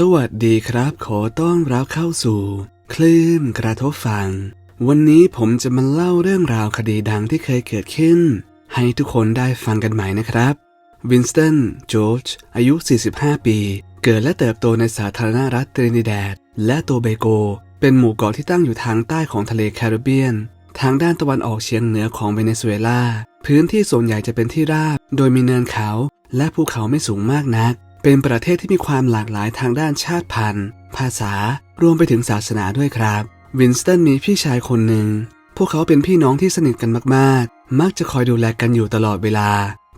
สวัสดีครับ ขอต้อนรับเข้าสู่ คลื่นกระทบฟัง วันนี้ผมจะมาเล่าเรื่องราวคดีดังที่เคยเกิดขึ้น ให้ทุกคนได้ฟังกันใหม่นะครับ วินสตันจอร์จอายุ 45 ปี เกิดและเติบโตในสาธารณรัฐตรินิแดด และโตเบโก เป็นหมู่เกาะที่ตั้งอยู่ทางใต้ของทะเลแคริบเบียน ทางด้านตะวันออกเฉียงเหนือของเวเนซุเอลา พื้นที่ส่วนใหญ่จะเป็นที่ราบ โดยมีเนินเขาและภูเขาไม่สูงมากนัก เป็นประเทศที่มีความหลากหลายทางด้านชาติพันธุ์ ภาษา รวมไปถึงศาสนาด้วยครับ วินสตันมีพี่ชายคนหนึ่ง พวกเขาเป็นพี่น้องที่สนิทกันมากๆ มักจะคอยดูแลกันอยู่ตลอดเวลา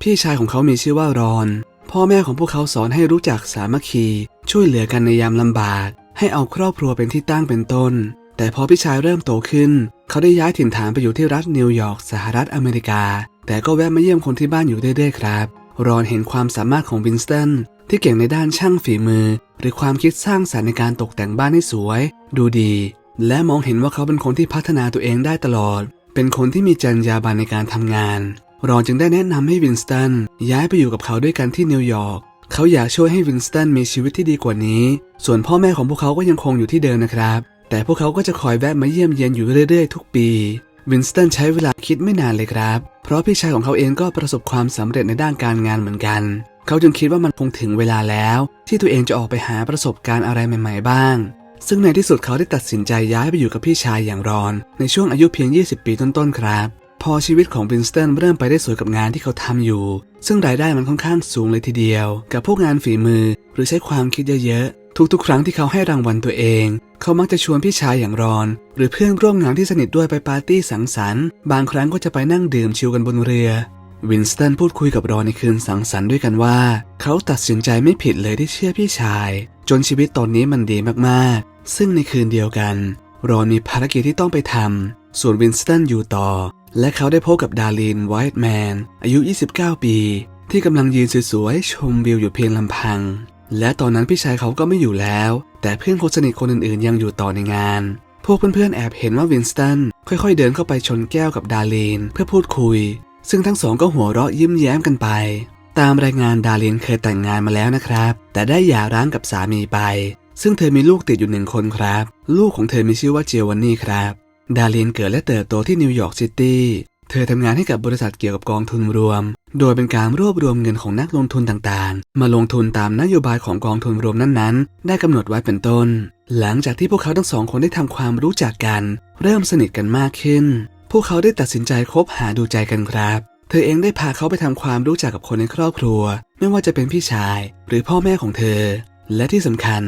พี่ชายของเขามีชื่อว่ารอน พ่อแม่ของพวกเขาสอนให้รู้จักสามัคคี ช่วยเหลือกันในยามลำบาก ให้เอาครอบครัวเป็นที่ตั้งเป็นต้น แต่พอพี่ชายเริ่มโตขึ้น เขาได้ย้ายถิ่นฐานไปอยู่ที่รัฐนิวยอร์กสหรัฐอเมริกา แต่ก็แวะมาเยี่ยมคนที่บ้านอยู่เรื่อยๆครับ รอนเห็นความสามารถของวินสตัน ที่เก่งในด้านช่างฝีมือ หรือความคิดสร้างสรรค์ในการตกแต่งบ้านให้สวย ดูดี และมองเห็นว่าเขาเป็นคนที่พัฒนาตัวเองได้ตลอด เป็นคนที่มีจรรยาบรรณในการทำงาน รอนจึงได้แนะนำให้วินสตันย้ายไปอยู่กับเขาด้วยกันที่นิวยอร์กเขาอยากช่วยให้วินสตันมีชีวิตที่ดีกว่านี้ ส่วนพ่อแม่ของพวกเขาก็ยังคงอยู่ที่เดิมนะครับ แต่พวกเขาก็จะคอยแวะมาเยี่ยมเยียนอยู่เรื่อยๆ ทุกปีวินสตันใช้เวลาคิดไม่นานเลยครับ เพราะพี่ชายของเขาเองก็ประสบความสำเร็จในด้านการงานเหมือนกัน เขาจึงคิดว่ามันคงถึงเวลาแล้ว ที่ตัวเองจะออกไปหาประสบการณ์อะไรใหม่ ๆ บ้าง ซึ่งในที่สุดเขาได้ตัดสินใจย้ายไปอยู่กับพี่ชายอย่างรอน ในช่วงอายุเพียง 20 ปีต้นๆครับ พอชีวิตของวินสตันเริ่มไปได้สวยกับงานที่เขาทำอยู่ ซึ่งรายได้มันค่อนข้างสูงเลยทีเดียว กับพวกงานฝีมือ หรือใช้ความคิดเยอะๆทุกๆ ครั้งที่เขาให้รางวัลตัวเอง เขามักจะชวนพี่ชายอย่างรอน หรือเพื่อนร่วมงานที่สนิทด้วยไปปาร์ตี้สังสรรค์ บางครั้งก็จะไปนั่งดื่มชิลกันบนเรือ วินสตันพูดคุยกับรอนในคืนสังสรรค์ด้วยกันว่า เขาตัดสินใจไม่ผิดเลยที่เชื่อพี่ชาย จนชีวิตตอนนี้มันดีมากๆ ซึ่งในคืนเดียวกัน รอนมีภารกิจที่ต้องไปทำส่วนวินสตันอยู่ต่อ และเขาได้พบกับดารินไวท์แมนอายุ 29 ปี ที่กำลังยืนสวยๆชมวิวอยู่เพียงลำพัง และตอนนั้นพี่ชายเขาก็ไม่อยู่แล้ว แต่เพื่อนคนสนิทคนอื่นๆ ยังอยู่ต่อในงาน พวกเพื่อนๆแอบเห็นว่าวินสตันค่อยๆเดินเข้าไปชนแก้วกับดารินเพื่อพูดคุย ซึ่งทั้งสองก็หัวเราะยิ้มแย้มกันไป ตามรายงานดารินเคยแต่งงานมาแล้วนะครับ แต่ได้หย่าร้างกับสามีไป ซึ่งเธอมีลูกติดอยู่หนึ่งคนครับ ลูกของเธอมีชื่อว่าเจวันนี่ครับ ดารินเกิดและเติบโตที่นิวยอร์กซิตี้เธอทำงานให้กับบริษัทเกี่ยวกับกองทุนรวม โดยเป็นการรวบรวมเงินของนักลงทุนต่างๆ มาลงทุนตามนโยบายของกองทุนรวมนั้นๆ ได้กำหนดไว้เป็นต้น หลังจากที่พวกเขาทั้งสองคนได้ทำความรู้จักกัน เริ่มสนิทกันมากขึ้น พวกเขาได้ตัดสินใจคบหาดูใจกันครับ เธอเองได้พาเขาไปทำความรู้จักกับคนในครอบครัว ไม่ว่าจะเป็นพี่ชาย หรือพ่อแม่ของเธอ และที่สำคัญ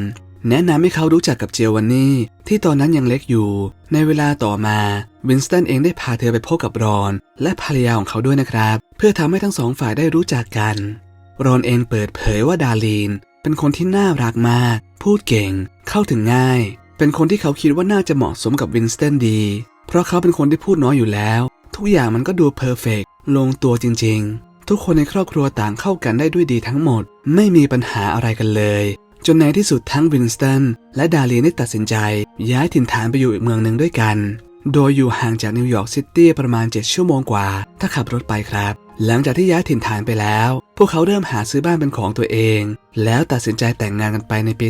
แนะนำให้เขารู้จักกับเจวันนี่ที่ตอนนั้นยังเล็กอยู่ ในเวลาต่อมาวินสตันเองได้พาเธอไปพบกับรอน และภรรยาของเขาด้วยนะครับ เพื่อทำให้ทั้งสองฝ่ายได้รู้จักกัน รอนเองเปิดเผยว่าดาลีนเป็นคนที่น่ารักมาก พูดเก่ง เข้าถึงง่าย เป็นคนที่เขาคิดว่าน่าจะเหมาะสมกับวินสตันดี เพราะเขาเป็นคนที่พูดน้อยอยู่แล้ว ทุกอย่างมันก็ดูเพอร์เฟกลงตัวจริงๆ ทุกคนในครอบครัวต่างเข้ากันได้ด้วยดีทั้งหมด ไม่มีปัญหาอะไรกันเลย จนในที่สุดทั้งวินสตันและดาลีได้ตัดสินใจ ย้ายถิ่นฐานไปอยู่อีกเมืองหนึ่งด้วยกัน โดยอยู่ห่างจากนิวยอร์กซิตี้ประมาณ 7 ชั่วโมงกว่า ถ้าขับรถไปครับ หลังจากที่ย้ายถิ่นฐานไปแล้ว พวกเขาเริ่มหาซื้อบ้านเป็นของตัวเอง แล้วตัดสินใจแต่งงานกันไปในปี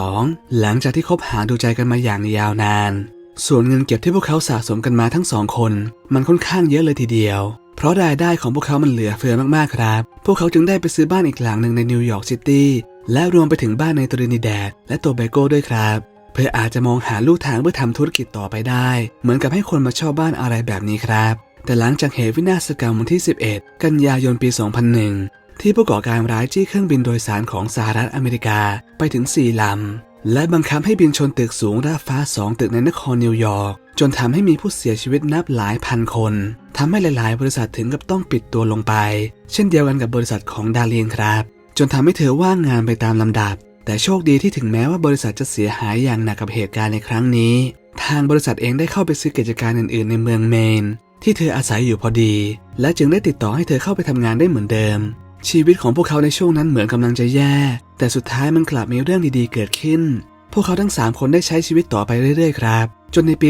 2002 หลังจากที่คบหาดูใจกันมาอย่างยาวนาน ส่วนเงินเก็บที่พวกเขาสะสมกันมาทั้งสองคน มันค่อนข้างเยอะเลยทีเดียว เพราะรายได้ของพวกเขามันเหลือเฟือมากๆครับ พวกเขาจึงได้ไปซื้อบ้านอีกหลังหนึ่งในนิวยอร์กซิตี้และรวมไปถึงบ้านในตรินิแดดและโตเบโกด้วยครับ เพื่ออาจจะมองหาลู่ทางเพื่อทำธุรกิจต่อไปได้ เหมือนกับให้คนมาเช่าบ้านอะไรแบบนี้ครับ แต่หลังจากเหตุวินาศกรรมวันที่ 11 กันยายนปี 2001 ที่ผู้ก่อการร้ายจี้เครื่องบินโดยสารของสหรัฐอเมริกาไปถึง 4 ลำ และบังคับให้บินชนตึกสูงราฟ้า2ตึกในนครนิวยอร์กจนทำให้มีผู้เสียชีวิตนับหลายพันคนทำให้หลาย ๆ บริษัทถึงกับต้องปิดตัวลงไป เช่นเดียวกันกับบริษัทของดาเลียนครับ จนทำให้เธอว่างงานไปตามลำดับ แต่โชคดีที่ถึงแม้ว่าบริษัทจะเสียหายอย่างหนักกับเหตุการณ์ในครั้งนี้ ทางบริษัทเองได้เข้าไปซื้อกิจการอื่น ๆ ในเมืองเมน ที่เธออาศัยอยู่พอดี และจึงได้ติดต่อให้เธอเข้าไปทำงานได้เหมือนเดิม ชีวิตของพวกเขาในช่วงนั้นเหมือนกำลังจะแย่ แต่สุดท้ายมันกลับมีเรื่องดีๆเกิดขึ้น พวกเขาทั้ง 3 คนได้ใช้ชีวิตต่อไปเรื่อยๆครับ จนในปี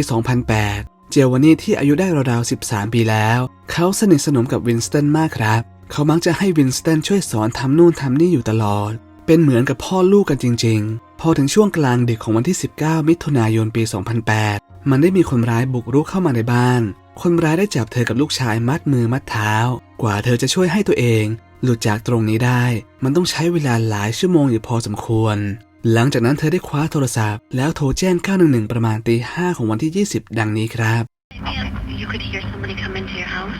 2008 เจวานี่ที่อายุได้ราวๆ 13 ปีแล้ว เขาสนิทสนมกับวินสตันมากครับ เขามักจะให้วินสตันช่วยสอนทำนู่นทำนี่อยู่ตลอด เป็นเหมือนกับพ่อลูกกันจริง ๆ พอถึงช่วงกลางดึกของวันที่ 19 มิถุนายนปี 2008 มันได้มีคนร้ายบุกรุกเข้ามาในบ้าน คนร้ายได้จับเธอกับลูกชายมัดมือมัดเท้า กว่าเธอจะช่วยให้ตัวเอง หลุดจากตรงนี้ได้ มันต้องใช้เวลาหลายชั่วโมงอยู่พอสมควร หลังจากนั้นเธอได้คว้าโทรศัพท์ แล้วโทรแจ้ง 911 ประมาณตี5ของวันที่ 20 ดังนี้ครับ Maybe you could hear somebody come into your house.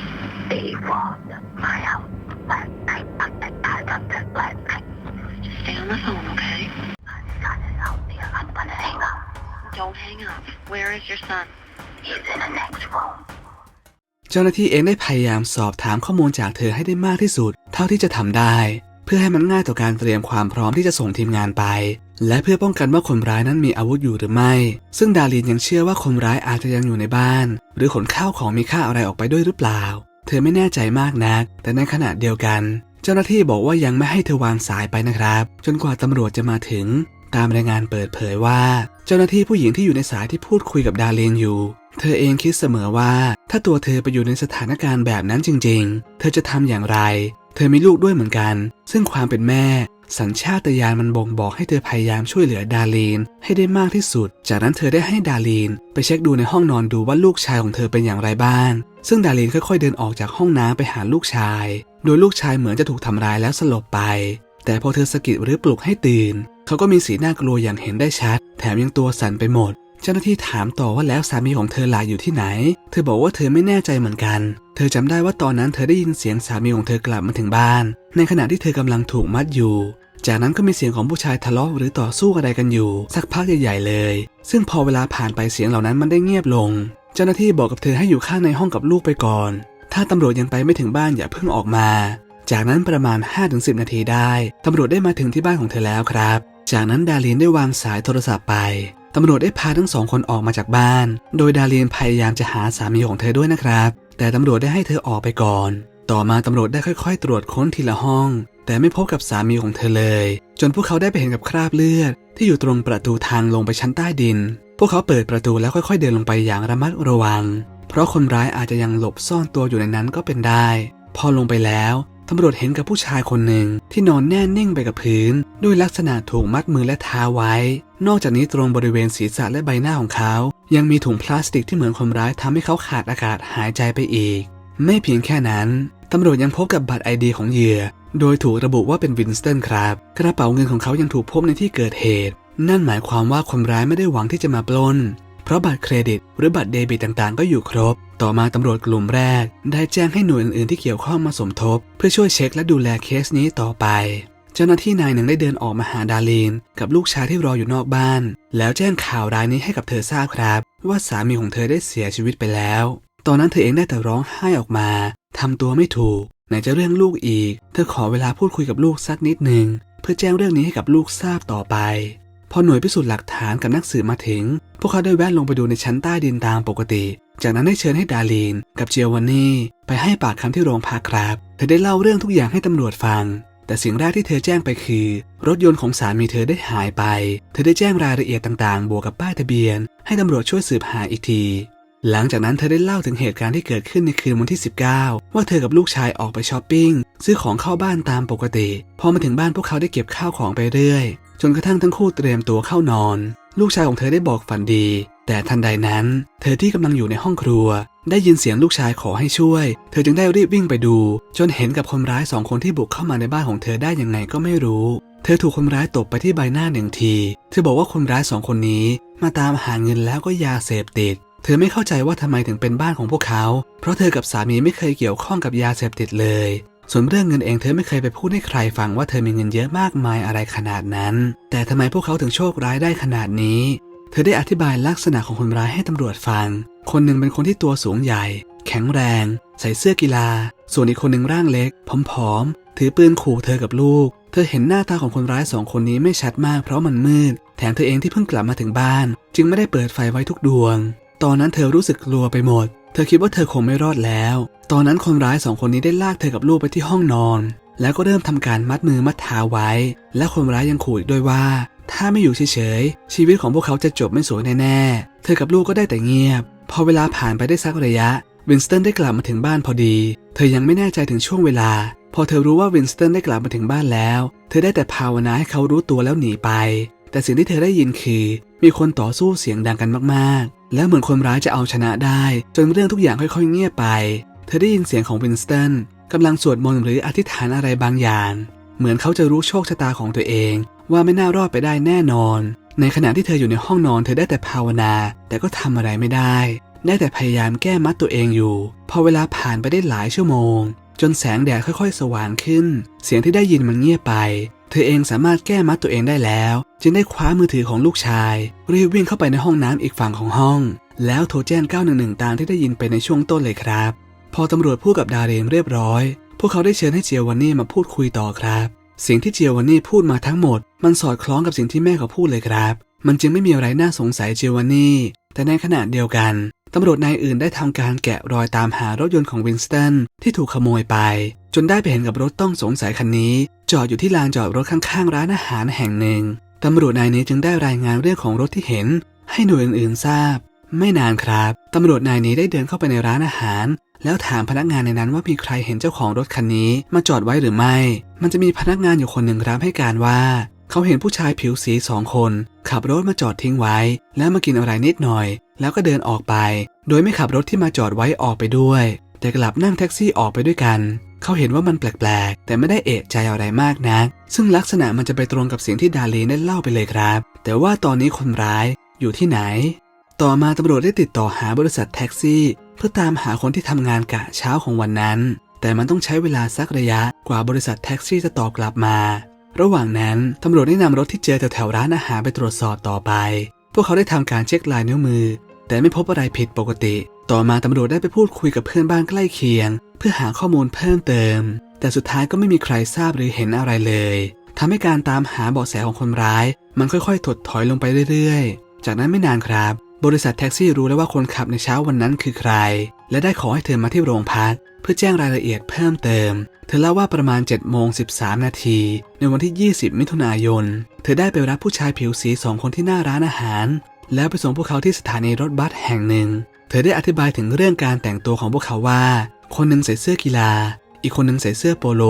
They robbed my house last night. I tied up that last night. Just stay on the phone, okay? My son is out there. I'm gonna hang up. Don't hang up. Where is your son? He's in the next room. เจ้าหน้าที่เองได้พยายามสอบถามข้อมูลจากเธอให้ได้มากที่สุด เท่าที่จะทำได้ เพื่อให้มันง่ายต่อการเตรียมความพร้อมที่จะส่งทีมงานไป และเพื่อป้องกันว่าคนร้ายนั้นมีอาวุธอยู่หรือไม่ ซึ่งดารินยังเชื่อว่าคนร้ายอาจจะยังอยู่ในบ้าน หรือขนข้าวของมีค่าอะไรออกไปด้วยหรือเปล่า เธอไม่แน่ใจมากนัก แต่ในขณะเดียวกัน เจ้าหน้าที่บอกว่ายังไม่ให้เธอวางสายไปนะครับ จนกว่าตำรวจจะมาถึงตามรายงานเปิดเผยว่า เจ้าหน้าที่ผู้หญิงที่อยู่ในสายที่พูดคุยกับดาเลนอยู่ เธอเองคิดเสมอว่า ถ้าตัวเธอไปอยู่ในสถานการณ์แบบนั้นจริง ๆ เธอจะทำอย่างไร เธอมีลูกด้วยเหมือนกัน ซึ่งความเป็นแม่ สัญชาตญาณมันบ่งบอกให้เธอพยายามช่วยเหลือดาลีนให้ได้มากที่สุด จากนั้นเธอได้ให้ดาลีนไปเช็คดูในห้องนอนดูว่าลูกชายของเธอเป็นอย่างไรบ้าง ซึ่งดาลีนค่อยๆเดินออกจากห้องน้ำไปหาลูกชาย โดยลูกชายเหมือนจะถูกทำร้ายแล้วสลบไป แต่พอเธอสะกิดหรือปลุกให้ตื่น เขาก็มีสีหน้ากลัวอย่างเห็นได้ชัด แถมยังตัวสั่นไปหมด เจ้าหน้าที่ถามต่อว่าแล้วสามีของเธอหลายอยู่ที่ไหน เธอบอกว่าเธอไม่แน่ใจเหมือนกัน เธอจำได้ว่าตอนนั้นเธอได้ยินเสียงสามีของเธอกลับมาถึงบ้าน ในขณะที่เธอกำลังถูกมัดอยู่ จากนั้นก็มีเสียงของผู้ชายทะเลาะหรือต่อสู้อะไรกันอยู่ สักพักใหญ่ๆเลย ซึ่งพอเวลาผ่านไปเสียงเหล่านั้นมันได้เงียบลง เจ้าหน้าที่บอกกับเธอให้อยู่ข้างในห้องกับลูกไปก่อน ถ้าตำรวจยังไปไม่ถึงบ้านอย่าเพิ่งออกมา จากนั้นประมาณ 5-10 นาทีได้ตำรวจได้มาถึงที่บ้านของเธอแล้วครับ จากนั้นดารินได้วางสายโทรศัพท์ไป ตำรวจได้พาทั้งสองคนออกมาจากบ้าน โดยดารินพยายามจะหาสามีของเธอด้วยนะครับ แต่ตำรวจได้ให้เธอออกไปก่อน ต่อมาตำรวจได้ค่อย ๆ ตรวจค้นทีละห้อง แต่ไม่พบกับสามีของเธอเลย จนพวกเขาได้ไปเห็นกับคราบเลือด ที่อยู่ตรงประตูทางลงไปชั้นใต้ดิน พวกเขาเปิดประตูแล้วค่อย ๆ เดินลงไปอย่างระมัดระวัง เพราะคนร้ายอาจจะยังหลบซ่อนตัวอยู่ในนั้นก็เป็นได้ พอลงไปแล้ว ตำรวจเห็นกับผู้ชายคนหนึ่งที่นอนแน่นิ่งไปกับพื้น ด้วยลักษณะถูกมัดมือและเท้าไว้ นอกจากนี้ตรงบริเวณศีรษะและใบหน้าของเขา ยังมีถุงพลาสติกที่เหมือนคนร้ายทำให้เขาขาดอากาศหายใจไปอีก ไม่เพียงแค่นั้นตำรวจยังพบกับบัตรไอดีของเหยื่อ โดยถูกระบุว่าเป็นวินสตันครับ กระเป๋าเงินของเขายังถูกพบในที่เกิดเหตุ นั่นหมายความว่าคนร้ายไม่ได้หวังที่จะมาปล้น เพราะบัตรเครดิต หรือบัตรเดบิตต่างๆ ก็อยู่ครบ ต่อมาตำรวจกลุ่มแรก ได้แจ้งให้หน่วยอื่นๆที่เกี่ยวข้องมาสมทบ เพื่อช่วยเช็คและดูแลเคสนี้ต่อไป เจ้าหน้าที่นายหนึ่งได้เดินออกมาหาดาลีน กับลูกชายที่รออยู่นอกบ้าน แล้วแจ้งข่าวร้ายนี้ให้กับเธอทราบครับ ว่าสามีของเธอได้เสียชีวิตไปแล้ว ตอนนั้นเธอเองได้แต่ร้องไห้ออกมาทำตัวไม่ถูกไหนจะเรื่องลูกอีก เธอขอเวลาพูดคุยกับลูกสักนิดหนึ่งเพื่อแจ้งเรื่องนี้ให้กับลูกทราบต่อไป พอหน่วยพิสูจน์หลักฐานกับนักสืบมาถึง พวกเขาได้แวะลงไปดูในชั้นใต้ดินตามปกติ จากนั้นได้เชิญให้ดาลีนกับเจียววันนี่ไปให้ปากคำที่โรงพักครับ เธอได้เล่าเรื่องทุกอย่างให้ตำรวจฟัง แต่สิ่งแรกที่เธอแจ้งไปคือ รถยนต์ของสามีเธอได้หายไป เธอได้แจ้งรายละเอียดต่างๆ บวกกับป้ายทะเบียน ให้ตำรวจช่วยสืบหาอีกที หลังจากนั้นเธอได้เล่าถึงเหตุการณ์ที่เกิดขึ้นในคืนวันที่ 19 ว่าเธอกับลูกชายออกไปช้อปปิ้งซื้อของเข้าบ้านตามปกติ พอมาถึงบ้านพวกเขาได้เก็บข้าวของไปเรื่อย จนกระทั่งทั้งคู่เตรียมตัวเข้านอน ลูกชายของเธอได้บอกฝันดี แต่ทันใดนั้น เธอที่กำลังอยู่ในห้องครัว ได้ยินเสียงลูกชายขอให้ช่วย เธอจึงได้รีบวิ่งไปดู จนเห็นกับคนร้ายสองคนที่บุกเข้ามาในบ้านของเธอได้ยังไงก็ไม่รู้ เธอถูกคนร้ายตบไปที่ใบหน้าหนึ่งที เธอบอกว่าคนร้ายสองคนนี้ มาตามหาเงินแล้วก็ยาเสพติด เธอไม่เข้าใจว่าทำไมถึงเป็นบ้านของพวกเขา เพราะเธอกับสามีไม่เคยเกี่ยวข้องกับยาเสพติดเลย ส่วนเรื่องเงินเองเธอไม่เคยไปพูดให้ใครฟังว่าเธอมีเงินเยอะมากมายอะไรขนาดนั้น แต่ทำไมพวกเขาถึงโชคร้ายได้ขนาดนี้ เธอได้อธิบายลักษณะของคนร้ายให้ตำรวจฟัง คนหนึ่งเป็นคนที่ตัวสูงใหญ่ แข็งแรง ใส่เสื้อกีฬา ส่วนอีกคนหนึ่งร่างเล็กผอมๆถือปืนขู่เธอกับลูก เธอเห็นหน้าตาของคนร้ายสองคนนี้ไม่ชัดมากเพราะมันมืด แถมเธอเองที่เพิ่งกลับมาถึงบ้าน จึงไม่ได้เปิดไฟไว้ทุกดวง ตอนนั้นเธอรู้สึกกลัวไปหมด เธอคิดว่าเธอคงไม่รอดแล้ว ตอนนั้นคนร้ายสองคนนี้ได้ลากเธอกับลูกไปที่ห้องนอน แล้วก็เริ่มทำการมัดมือมัดเท้าไว้ และคนร้ายยังขู่อีกด้วยว่า ถ้าไม่อยู่เฉยๆ ชีวิตของพวกเขาจะจบไม่สวยแน่ๆ เธอกับลูกก็ได้แต่เงียบ พอเวลาผ่านไปได้สักระยะ วินสตันได้กลับมาถึงบ้านพอดี เธอยังไม่แน่ใจถึงช่วงเวลา พอเธอรู้ว่าวินสตันได้กลับมาถึงบ้านแล้ว เธอได้แต่ภาวนาให้เขารู้ตัวแล้วหนีไป แต่สิ่งที่เธอได้ยินคือ มีคนต่อสู้เสียงดังกันมากๆ แล้วเหมือนคนร้ายจะเอาชนะได้ จนเรื่องทุกอย่างค่อยๆเงียบไป เธอได้ยินเสียงของวินสตันกำลังสวดมนต์หรืออธิษฐานอะไรบางอย่าง เหมือนเขาจะรู้โชคชะตาของตัวเอง ว่าไม่น่ารอดไปได้แน่นอน ในขณะที่เธออยู่ในห้องนอนเธอได้แต่ภาวนา แต่ก็ทำอะไรไม่ได้ ได้แต่พยายามแก้มัดตัวเองอยู่ พอเวลาผ่านไปได้หลายชั่วโมง จนแสงแดดค่อยๆ สว่างขึ้น เสียงที่ได้ยินมันเงียบไป เธอเองสามารถแก้มัดตัวเองได้แล้ว จึงได้คว้ามือถือของลูกชาย รีบวิ่งเข้าไปในห้องน้ำอีกฝั่งของห้อง แล้วโทรแจ้ง 911 ตามที่ได้ยินไปในช่วงต้นเลยครับ พอตำรวจพูดกับดาเรนเรียบร้อย พวกเขาได้เชิญให้เจียวันนี่มาพูดคุยต่อครับ สิ่งที่เจียวันนี่พูดมาทั้งหมด มันสอดคล้องกับสิ่งที่แม่เขาพูดเลยครับ มันจึงไม่มีอะไรน่าสงสัยเจียวันนี่ แต่ในขณะเดียวกันตำรวจนายอื่นได้ทำการแกะรอยตามหารถยนต์ของวินสตันที่ถูกขโมยไป จนได้ไปเห็นกับรถต้องสงสัยคันนี้ จอดอยู่ที่ลานจอดรถข้างๆ ร้านอาหารแห่งหนึ่งตำรวจนายนี้จึงได้รายงานเรื่องของรถที่เห็น ให้หน่วยอื่นๆทราบ ไม่นานครับตำรวจนายนี้ได้เดินเข้าไปในร้านอาหาร แล้วถามพนักงานในนั้นว่ามีใครเห็นเจ้าของรถคันนี้ มาจอดไว้หรือไม่ มันจะมีพนักงานอยู่คนหนึ่งครับให้การว่า เขาเห็นผู้ชายผิวสีสองคน ขับรถมาจอดทิ้งไว้ แล้วมากินอะไรนิดหน่อย แล้วก็เดินออกไป โดยไม่ขับรถที่มาจอดไว้ออกไปด้วย แต่กลับนั่งแท็กซี่ออกไปด้วยกัน เขาเห็นว่ามันแปลกๆ แต่ไม่ได้เอะใจอะไรมากนัก ซึ่งลักษณะมันจะไปตรงกับเสียงที่ดาลีได้เล่าไปเลยครับ แต่ว่าตอนนี้คนร้ายอยู่ที่ไหน ต่อมาตำรวจได้ติดต่อหาบริษัทแท็กซี่ เพื่อตามหาคนที่ทำงานกะเช้าของวันนั้น แต่มันต้องใช้เวลาสักระยะกว่าบริษัทแท็กซี่จะตอบกลับมา ระหว่างนั้นตำรวจได้นำรถที่เจอแถวๆร้านอาหารไปตรวจสอบต่อไป พวกเขาได้ทำการเช็คลายนิ้วมือ แต่ไม่พบอะไรผิดปกติ ต่อมาตำรวจได้ไปพูดคุยกับเพื่อนบ้านใกล้เคียง เพื่อหาข้อมูลเพิ่มเติม แต่สุดท้ายก็ไม่มีใครทราบหรือเห็นอะไรเลยทำให้การตามหาเบาะแสของคนร้าย มันค่อยๆ ถดถอยลงไปเรื่อยๆ จากนั้นไม่นานครับ บริษัทแท็กซี่รู้แล้วว่าคนขับในเช้าวันนั้นคือใคร และได้ขอให้เธอมาที่โรงพัก เพื่อแจ้งรายละเอียดเพิ่มเติม เธอเล่าว่าประมาณ7โมง13 นาที ในวันที่ 20 มิถุนายน เธอได้ไปรับผู้ชายผิวสีสองคนที่หน้าร้านอาหาร แล้วไปส่งพวกเขาที่สถานีรถบัสแห่งหนึ่ง เธอได้อธิบายถึงเรื่องการแต่งตัวของพวกเขาว่า คนหนึ่งใส่เสื้อกีฬา อีกคนหนึ่งใส่เสื้อโปโล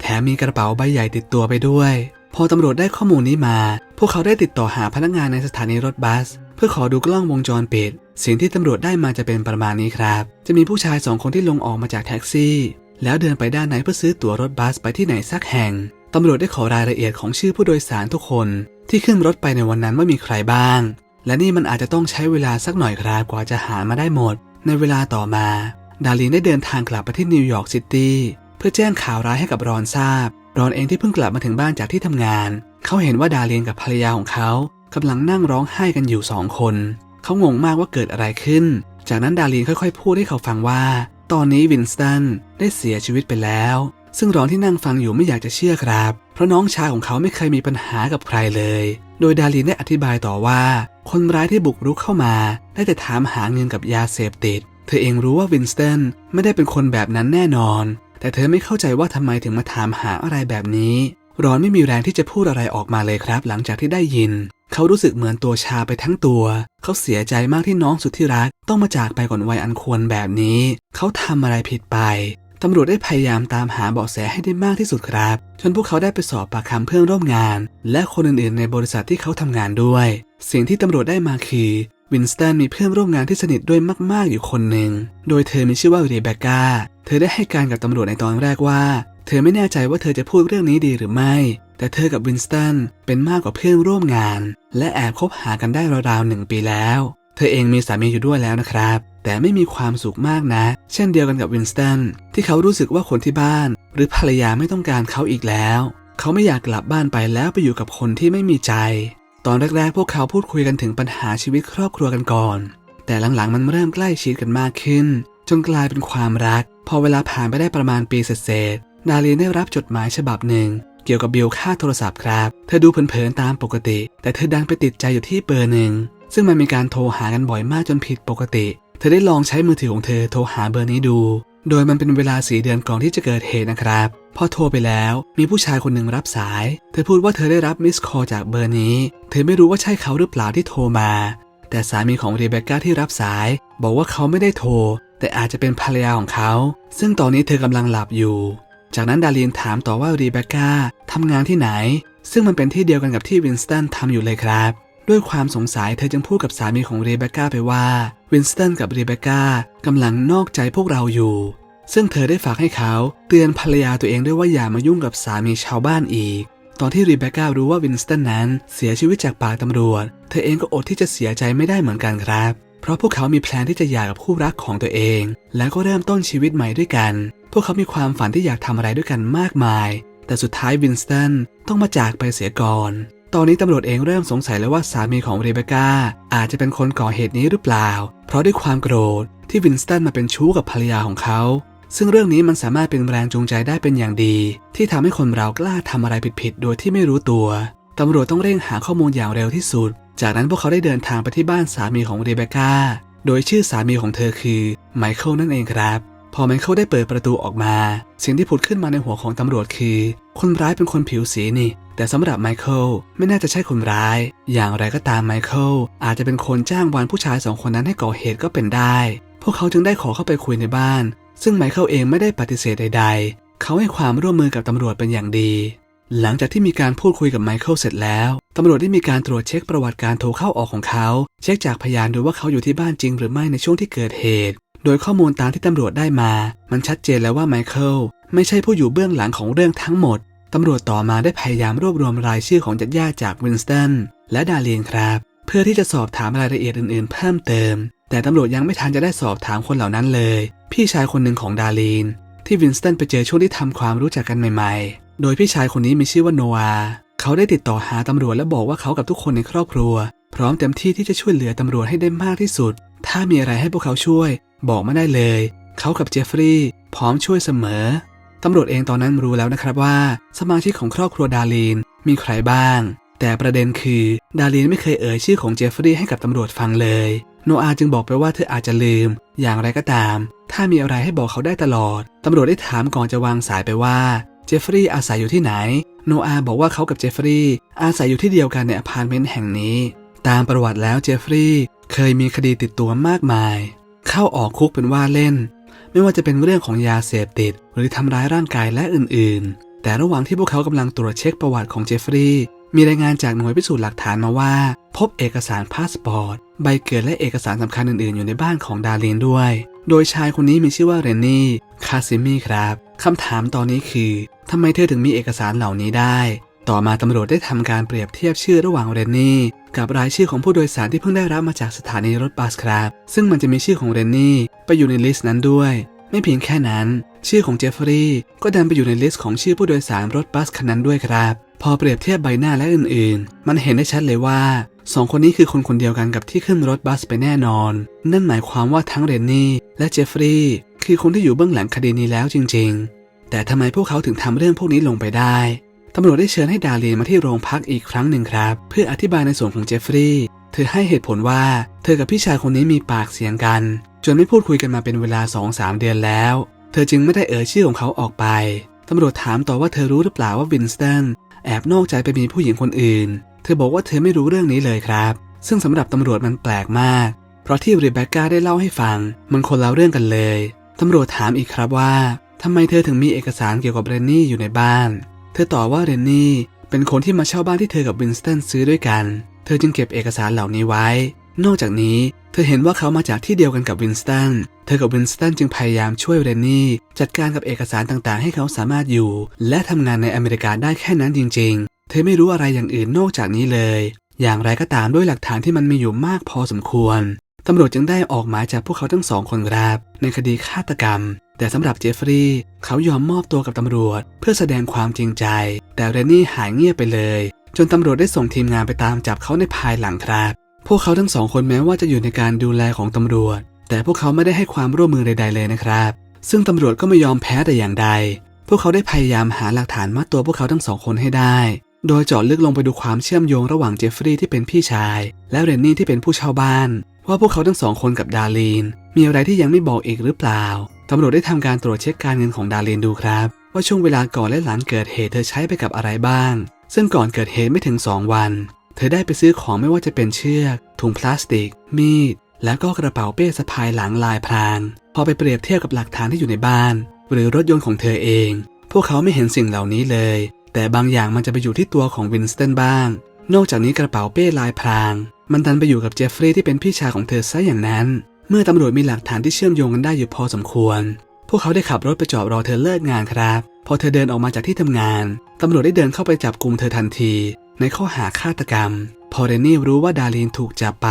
แถมมีกระเป๋าใบใหญ่ติดตัวไปด้วย พอตำรวจได้ข้อมูลนี้มา พวกเขาได้ติดต่อหาพนักงานในสถานีรถบัส เพื่อขอดูกล้องวงจรปิด สิ่งที่ตำรวจได้มาจะเป็นประมาณนี้ครับ จะมีผู้ชายสองคนที่ลงออกมาจากแท็กซี่ แล้วเดินไปด้านในเพื่อซื้อตั๋วรถบัสไปที่ไหนสักแห่งตำรวจได้ขอรายละเอียดของชื่อผู้โดยสารทุกคน ที่ขึ้นรถไปในวันนั้นว่ามีใครบ้าง และนี่มันอาจจะต้องใช้เวลาสักหน่อยครับกว่าจะหามาได้หมด ในเวลาต่อมา ดาลีนได้เดินทางกลับไปที่นิวยอร์กซิตี้เพื่อแจ้งข่าวร้ายให้กับรอนทราบ รอนเองที่เพิ่งกลับมาถึงบ้านจากที่ทำงาน เขาเห็นว่าดาลีนกับภรรยาของเขากำลังนั่งร้องไห้กันอยู่สองคน เขางงมากว่าเกิดอะไรขึ้น จากนั้นดาลีนค่อยๆ พูดให้เขาฟังว่า ตอนนี้วินสตันได้เสียชีวิตไปแล้ว ซึ่งรอนที่นั่งฟังอยู่ไม่อยากจะเชื่อครับ เพราะน้องชายของเขาไม่เคยมีปัญหากับใครเลย โดยดาลีนได้อธิบายต่อว่า คนร้ายที่บุกรุกเข้ามา ได้แต่ถามหาเงินกับยาเสพติด เธอเองรู้ว่าวินสตันไม่ได้เป็นคนแบบนั้นแน่นอน แต่เธอไม่เข้าใจว่าทำไมถึงมาถามหาอะไรแบบนี้ รอนไม่มีแรงที่จะพูดอะไรออกมาเลยครับ หลังจากที่ได้ยิน เขารู้สึกเหมือนตัวชาไปทั้งตัว เขาเสียใจมากที่น้องสุดที่รัก ต้องมาจากไปก่อนวัยอันควรแบบนี้ เขาทำอะไรผิดไปตำรวจได้พยายามตามหาเบาะแสให้ได้มากที่สุดครับ จนพวกเขาได้ไปสอบปากคำเพื่อนร่วมงาน และคนอื่นๆ ในบริษัทที่เขาทำงานด้วย สิ่งที่ตำรวจได้มาคือวินสตันมีเพื่อนร่วมงานที่สนิทด้วยมาก ๆ อยู่คนหนึ่ง โดยเธอมีชื่อว่าเรเบคก้า เธอได้ให้การกับตำรวจในตอนแรกว่า เธอไม่แน่ใจว่าเธอจะพูดเรื่องนี้ดีหรือไม่ แต่เธอกับวินสตันเป็นมากกว่าเพื่อนร่วมงาน และแอบคบหากันได้ราวๆหนึ่งปีแล้ว เธอเองมีสามีอยู่ด้วยแล้วนะครับ แต่ไม่มีความสุขมากนะ เช่นเดียวกันกับวินสตันที่เขารู้สึกว่าคนที่บ้าน หรือภรรยาไม่ต้องการเขาอีกแล้ว เขาไม่อยากกลับบ้านไปแล้วไปอยู่กับคนที่ไม่มีใจ ตอนแรกๆ พวกเขาพูดคุยกันถึงปัญหาชีวิตครอบครัวกันก่อน แต่หลังๆมันเริ่มใกล้ชิดกันมากขึ้น จนกลายเป็นความรัก พอเวลาผ่านไปได้ประมาณปีเศษ นาลีนได้รับจดหมายฉบับหนึ่ง เกี่ยวกับบิลค่าโทรศัพท์ครับ เธอดูเผินๆตามปกติ แต่เธอดันไปติดใจอยู่ที่เบอร์หนึ่ง ซึ่งมันมีการโทรหากันบ่อยมากจนผิดปกติ เธอได้ลองใช้มือถือของเธอโทรหาเบอร์นี้ดู โดยมันเป็นเวลาสี่เดือนก่อนที่จะเกิดเหตุนะครับพอโทรไปแล้วมีผู้ชายคนหนึ่งรับสาย เธอพูดว่าเธอได้รับมิสคอจากเบอร์นี้ เธอไม่รู้ว่าใช่เขาหรือเปล่าที่โทรมา แต่สามีของเรเบคก้าที่รับสาย บอกว่าเขาไม่ได้โทร แต่อาจจะเป็นภรรยาของเขา ซึ่งตอนนี้เธอกำลังหลับอยู่ จากนั้นดาลีนถามต่อว่ารีเบคก้าทำงานที่ไหน ซึ่งมันเป็นที่เดียวกันกับที่วินสตันทำอยู่เลยครับ ด้วยความสงสัยเธอจึงพูดกับสามีของรีเบคก้าไปว่า วินสตันกับรีเบคก้ากำลังนอกใจพวกเราอยู่ ซึ่งเธอได้ฝากให้เขาเตือนภรรยาตัวเองด้วยว่าอย่ามายุ่งกับสามีชาวบ้านอีก ตอนที่รีเบคก้ารู้ว่าวินสตันนั้นเสียชีวิตจากปากตำรวจ เธอเองก็อดที่จะเสียใจไม่ได้เหมือนกันครับ เพราะพวกเขามีแพลนที่จะหย่ากับคู่รักของตัวเอง แล้วก็เริ่มต้นชีวิตใหม่ด้วยกัน พวกเขามีความฝันที่อยากทำอะไรด้วยกันมากมาย แต่สุดท้ายวินสตันต้องมาจากไปเสียก่อน ตอนนี้ตำรวจเองเริ่มสงสัยแล้วว่าสามีของเรเบคก้าอาจจะเป็นคนก่อเหตุนี้หรือเปล่า เพราะด้วยความโกรธที่วินสตันมาเป็นชู้กับภรรยาของเขา ซึ่งเรื่องนี้มันสามารถเป็นแรงจูงใจได้เป็นอย่างดี ที่ทำให้คนเรากล้าทำอะไรผิดๆโดยที่ไม่รู้ตัวตำรวจต้องเร่งหาข้อมูลอย่างเร็วที่สุด จากนั้นพวกเขาได้เดินทางไปที่บ้านสามีของเรเบคก้า โดยชื่อสามีของเธอคือไมเคิลนั่นเองครับ พอไมเคิลได้เปิดประตูออกมา สิ่งที่ผุดขึ้นมาในหัวของตำรวจคือ คนร้ายเป็นคนผิวสีนี่ แต่สำหรับไมเคิลไม่น่าจะใช่คนร้าย อย่างไรก็ตามไมเคิลอาจจะเป็นคนจ้างวานผู้ชายสองคนนั้นให้ก่อเหตุก็เป็นได้ พวกเขาจึงได้ขอเข้าไปคุยในบ้าน ซึ่งไมเคิลเองไม่ได้ปฏิเสธใด ๆ เขาให้ความร่วมมือกับตำรวจเป็นอย่างดี หลังจากที่มีการพูดคุยกับไมเคิลเสร็จแล้ว ตำรวจได้มีการตรวจเช็คประวัติการโทรเข้าออกของเขา เช็คจากพยานดูว่าเขาอยู่ที่บ้านจริงหรือไม่ในช่วงที่เกิดเหตุ โดยข้อมูลตามที่ตำรวจได้มา มันชัดเจนแล้วว่าไมเคิลไม่ใช่ผู้อยู่เบื้องหลังของเรื่องทั้งหมด ตำรวจต่อมาได้พยายามรวบรวมรายชื่อของญาติๆจากวินสตันและดาเลียนครับ เพื่อที่จะสอบถามรายละเอียดอื่น ๆ เพิ่มเติม แต่ตำรวจยังไม่ทันจะได้สอบถามคนเหล่านั้นเลย พี่ชายคนหนึ่งของดาลีน ที่วินสตันไปเจอช่วงที่ทำความรู้จักกันใหม่ ๆ โดยพี่ชายคนนี้มีชื่อว่าโนอาเขาได้ติดต่อหาตำรวจและบอกว่าเขากับทุกคนในครอบครัว พร้อมเต็มที่ที่จะช่วยเหลือตำรวจให้ได้มากที่สุด ถ้ามีอะไรให้พวกเขาช่วย บอกมาได้เลย เขากับเจฟฟรีย์พร้อมช่วยเสมอตำรวจเองตอนนั้นรู้แล้วนะครับว่า สมาชิกของครอบครัวดาลีนมีใครบ้าง แต่ประเด็นคือ ดาลีนไม่เคยเอ่ยชื่อของเจฟฟรีย์ให้กับตำรวจฟังเลย โนอาจึงบอกไปว่าเธออาจจะลืม อย่างไรก็ตาม ถ้ามีอะไรให้บอกเขาได้ตลอดตำรวจได้ถามก่อนจะวางสายไปว่า เจฟฟรีย์อาศัยอยู่ที่ไหน โนอาบอกว่าเขากับเจฟฟรีย์อาศัยอยู่ที่เดียวกันในอพาร์ตเมนต์แห่งนี้ ตามประวัติแล้วเจฟฟรีย์เคยมีคดีติดตัวมากมาย เข้าออกคุกเป็นว่าเล่น ไม่ว่าจะเป็นเรื่องของยาเสพติด หรือทำร้ายร่างกายและอื่นๆ แต่ระหว่างที่พวกเขากำลังตรวจเช็คประวัติของเจฟฟรีย์มีรายงานจากหน่วยพิสูจน์หลักฐานมาว่า พบเอกสารพาสปอร์ต ใบเกิดและเอกสารสำคัญอื่นๆ อยู่ในบ้านของดารินด้วย โดยชายคนนี้มีชื่อว่าเรนนี่ คาซิมี่ครับ คำถามตอนนี้คือ ทำไมเธอถึงมีเอกสารเหล่านี้ได้ ต่อมาตำรวจได้ทำการเปรียบเทียบชื่อระหว่างเรนนี่กับรายชื่อของผู้โดยสารที่เพิ่งได้รับมาจากสถานีรถบัสครับ ซึ่งมันจะมีชื่อของเรนนี่ไปอยู่ในลิสต์นั้นด้วย ไม่เพียงแค่นั้น ชื่อของเจฟฟรีย์ก็ดันไปอยู่ในลิสต์ของชื่อผู้โดยสารรถบัสคันนั้นด้วยครับ พอเปรียบเทียบใบหน้าและอื่นๆ มันเห็นได้ชัดเลยว่าสองคนนี้คือคนคนเดียวกันกับที่ขึ้นรถบัสไปแน่นอน นั่นหมายความว่าทั้งเรนนี่และเจฟฟรีย์คือคนที่อยู่เบื้องหลังคดีนี้แล้วจริง ๆ แต่ทำไมพวกเขาถึงทำเรื่องพวกนี้ลงไปได้ตำรวจได้เชิญให้ดาเลียนมาที่โรงพักอีกครั้งหนึ่งครับ เพื่ออธิบายในส่วนของเจฟฟรีย์เธอให้เหตุผลว่า เธอกับพี่ชายคนนี้มีปากเสียงกัน จนไม่พูดคุยกันมาเป็นเวลา2-3เดือนแล้ว เธอจึงไม่ได้เอ่ยชื่อของเขาออกไปตำรวจถามต่อว่าเธอรู้หรือเปล่าว่าวินสตันแอบนอกใจไปมีผู้หญิงคนอื่น เธอบอกว่าเธอไม่รู้เรื่องนี้เลยครับ ซึ่งสำหรับตำรวจมันแปลกมาก เพราะที่รีเบคก้าได้เล่าให้ฟัง มันคนละเรื่องกันเลยตำรวจถามอีกครับว่า ทำไมเธอถึงมีเอกสารเกี่ยวกับเรนนี่อยู่ในบ้าน เธอตอบว่าเรนนี่เป็นคนที่มาเช่าบ้านที่เธอกับวินสตันซื้อด้วยกัน เธอจึงเก็บเอกสารเหล่านี้ไว้ นอกจากนี้เธอเห็นว่าเขามาจากที่เดียวกันกับวินสตัน เธอกับวินสตันจึงพยายามช่วยเรนนี่จัดการกับเอกสารต่างๆ ให้เขาสามารถอยู่ และทำงานในอเมริกาได้แค่นั้นจริง ๆ เธอไม่รู้อะไรอย่างอื่นนอกจากนี้เลย อย่างไรก็ตามด้วยหลักฐานที่มันมีอยู่มากพอสมควรตำรวจจึงได้ออกหมายจับพวกเขาทั้งสองคนครับ ในคดีฆาตกรรม แต่สำหรับเจฟฟรีย์เขายอมมอบตัวกับตำรวจ เพื่อแสดงความจริงใจ แต่เรนนี่หายเงียบไปเลย จนตำรวจได้ส่งทีมงานไปตามจับเขาในภายหลังครับ พวกเขาทั้งสองคนแม้ว่าจะอยู่ในการดูแลของตำรวจ แต่พวกเขาไม่ได้ให้ความร่วมมือใด ๆ เลยนะครับ ซึ่งตำรวจก็ไม่ยอมแพ้แต่อย่างใด พวกเขาได้พยายามหาหลักฐานมัดตัวพวกเขาทั้งสองคนให้ได้ โดยเจาะลึกลงไปดูความเชื่อมโยงระหว่างเจฟฟรีย์ที่เป็นพี่ชาย และเรนนี่ที่เป็นผู้เช่าบ้านว่าพวกเขาทั้งสองคนกับดาร์ลีนมีอะไรที่ยังไม่บอกอีกหรือเปล่า ตำรวจได้ทำการตรวจเช็คการเงินของดาร์ลีนดูครับ ว่าช่วงเวลาก่อนและหลังเกิดเหตุเธอใช้ไปกับอะไรบ้าง ซึ่งก่อนเกิดเหตุไม่ถึง 2 วัน เธอได้ไปซื้อของไม่ว่าจะเป็นเชือก ถุงพลาสติก มีด แล้วก็กระเป๋าเป้สะพายหลังลายพราง พอไปเปรียบเทียบกับหลักฐานที่อยู่ในบ้าน หรือรถยนต์ของเธอเอง พวกเขาไม่เห็นสิ่งเหล่านี้เลย แต่บางอย่างมันจะไปอยู่ที่ตัวของวินสตันบ้าง นอกจากนี้กระเป๋าเป้ลายพราง มันดันไปอยู่กับเจฟฟรีย์ที่เป็นพี่ชายของเธอซะอย่างนั้น เมื่อตำรวจมีหลักฐานที่เชื่อมโยงกันได้อยู่พอสมควร พวกเขาได้ขับรถไปจอดรอเธอเลิกงานครับ พอเธอเดินออกมาจากที่ทำงาน ตำรวจได้เดินเข้าไปจับกลุ่มเธอทันที ในข้อหาฆาตกรรม พอเรนนี่รู้ว่าดารินถูกจับไป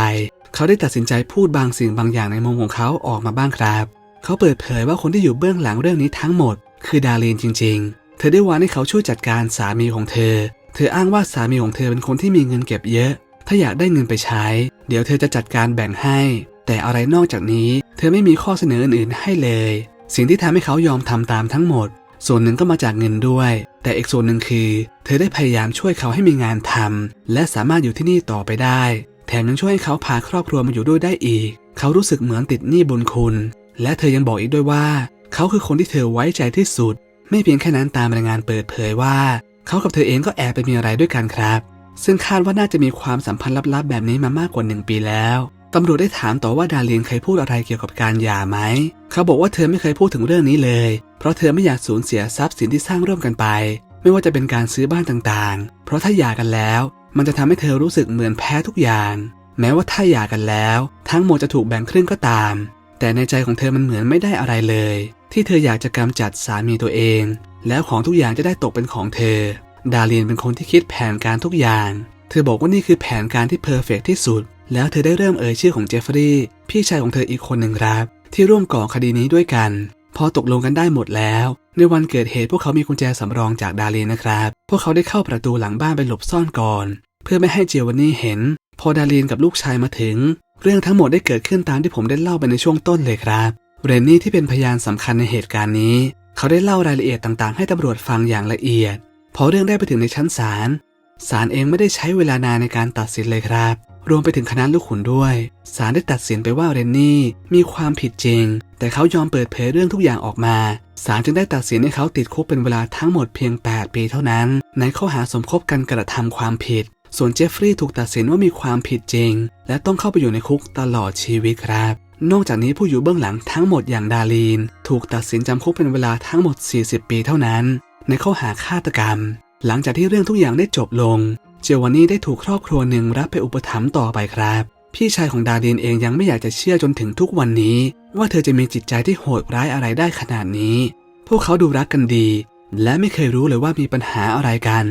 เขาได้ตัดสินใจพูดบางสิ่งบางอย่างในมุมของเขาออกมาบ้างครับ เขาเปิดเผยว่าคนที่อยู่เบื้องหลังเรื่องนี้ทั้งหมด คือดารินจริง ๆ เธอได้วานให้เขาช่วยจัดการสามีของเธอ เธออ้างว่าสามีของเธอเป็นคนที่มีเงินเก็บเยอะ ถ้าอยากได้เงินไปใช้ เดี๋ยวเธอจะจัดการแบ่งให้ แต่อะไรนอกจากนี้เธอไม่มีข้อเสนออื่นๆให้เลย สิ่งที่ทำให้เขายอมทำตามทั้งหมด ส่วนหนึ่งก็มาจากเงินด้วย แต่อีกส่วนหนึ่งคือ เธอได้พยายามช่วยเขาให้มีงานทำและสามารถอยู่ที่นี่ต่อไปได้ แถมยังช่วยให้เขาพาครอบครัวมาอยู่ด้วยได้อีก เขารู้สึกเหมือนติดหนี้บุญคุณ และเธอยังบอกอีกด้วยว่า เขาคือคนที่เธอไว้ใจที่สุด ไม่เพียงแค่นั้นตามรายงานเปิดเผยว่า เขากับเธอเองก็แอบไปมีอะไรด้วยกันครับ ซึ่งคาดว่าน่าจะมีความสัมพันธ์ลับๆแบบนี้มามากกว่าหนึ่งปีแล้วตำรวจได้ถามต่อว่าดาเลียนเคยพูดอะไรเกี่ยวกับการหย่าไหม เขาบอกว่าเธอไม่เคยพูดถึงเรื่องนี้เลย เพราะเธอไม่อยากสูญเสียทรัพย์สินที่สร้างร่วมกันไป ไม่ว่าจะเป็นการซื้อบ้านต่างๆ เพราะถ้าหย่ากันแล้ว มันจะทำให้เธอรู้สึกเหมือนแพ้ทุกอย่าง แม้ว่าถ้าหย่ากันแล้ว ทั้งหมดจะถูกแบ่งครึ่งก็ตาม แต่ในใจของเธอมันเหมือนไม่ได้อะไรเลย ที่เธออยากจะกำจัดสามีตัวเอง แล้วของทุกอย่างจะได้ตกเป็นของเธอ ดาเลียนเป็นคนที่คิดแผนการทุกอย่าง เธอบอกว่านี่คือแผนการที่เพอร์เฟกที่สุด แล้วเธอได้เริ่มเอ่ยชื่อของเจฟฟรีย์พี่ชายของเธออีกคนหนึ่งครับ ที่ร่วมก่อคดีนี้ด้วยกัน พอตกลงกันได้หมดแล้ว ในวันเกิดเหตุพวกเขามีกุญแจสำรองจากดาเลนนะครับ พวกเขาได้เข้าประตูหลังบ้านไปหลบซ่อนก่อน เพื่อไม่ให้เจวานนี่เห็น พอดาเลนกับลูกชายมาถึง เรื่องทั้งหมดได้เกิดขึ้นตามที่ผมได้เล่าไปในช่วงต้นเลยครับเรนนี่ที่เป็นพยานสำคัญในเหตุการณ์นี้ เขาได้เล่ารายละเอียดต่างๆ ให้ตำรวจฟังอย่างละเอียด พอเรื่องได้ไปถึงในชั้นศาลศาลเองไม่ได้ใช้เวลานานในการตัดสินเลยครับ รวมไปถึงคณะลูกขุนด้วยศาลได้ตัดสินไปว่าเรนนี่มีความผิดจริง แต่เขายอมเปิดเผยเรื่องทุกอย่างออกมาศาลจึงได้ตัดสินให้เขาติดคุกเป็นเวลาทั้งหมดเพียง 8 ปีเท่านั้น ในข้อหาสมคบกันกระทำความผิด ส่วนเจฟฟรีย์ถูกตัดสินว่ามีความผิดจริง และต้องเข้าไปอยู่ในคุกตลอดชีวิตครับนอกจากนี้ผู้อยู่เบื้องหลังทั้งหมดอย่างดาลีน ถูกตัดสินจำคุกเป็นเวลาทั้งหมด 40 ปีเท่านั้น ในข้อหาฆาตกรรม หลังจากที่เรื่องทุกอย่างได้จบลง เจวานี่ได้ถูกครอบครัวหนึ่งรับไปอุปถัมภ์ต่อไปครับ พี่ชายของดาลีนเองยังไม่อยากจะเชื่อจนถึงทุกวันนี้ ว่าเธอจะมีจิตใจที่โหดร้ายอะไรได้ขนาดนี้ พวกเขาดูรักกันดี และไม่เคยรู้เลยว่ามีปัญหาอะไรกัน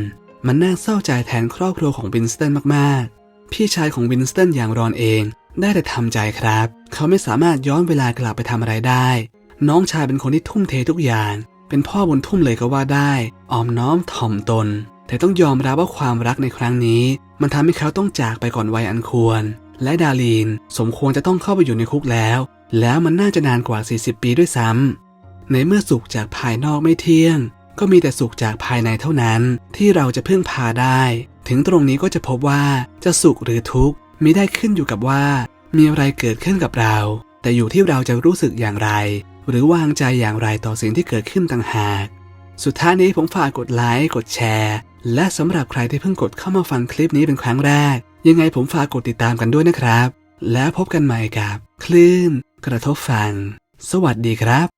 มันน่าเศร้าใจแทนครอบครัวของวินสตันมากๆ พี่ชายของวินสตันอย่างรอนเองได้แต่ทำใจครับ เขาไม่สามารถย้อนเวลากลับไปทำอะไรได้ น้องชายเป็นคนที่ทุ่มเททุกอย่าง เป็นพ่อบุญทุ่มเลยก็ว่าได้ ออมน้อมถ่อมตน แต่ต้องยอมรับว่าความรักในครั้งนี้ มันทำให้เขาต้องจากไปก่อนวัยอันควร และดาลีนสมควรจะต้องเข้าไปอยู่ในคุกแล้ว แล้วมันน่าจะนานกว่า 40 ปีด้วยซ้ำในเมื่อสุขจากภายนอกไม่เที่ยง ก็มีแต่สุขจากภายในเท่านั้น ที่เราจะพึ่งพาได้ ถึงตรงนี้ก็จะพบว่าจะสุขหรือทุกข์มิได้ขึ้นอยู่กับว่า มีอะไรเกิดขึ้นกับเรา แต่อยู่ที่เราจะรู้สึกอย่างไร หรือวางใจอย่างไรต่อสิ่งที่เกิดขึ้นต่างหาก สุดท้ายนี้ผมฝากกดไลค์กดแชร์ และสำหรับใครที่เพิ่งกดเข้ามาฟังคลิปนี้เป็นครั้งแรก ยังไงผมฝากกดติดตามกันด้วยนะครับ แล้วพบกันใหม่กับ คลื่น กระทบฟัง สวัสดีครับ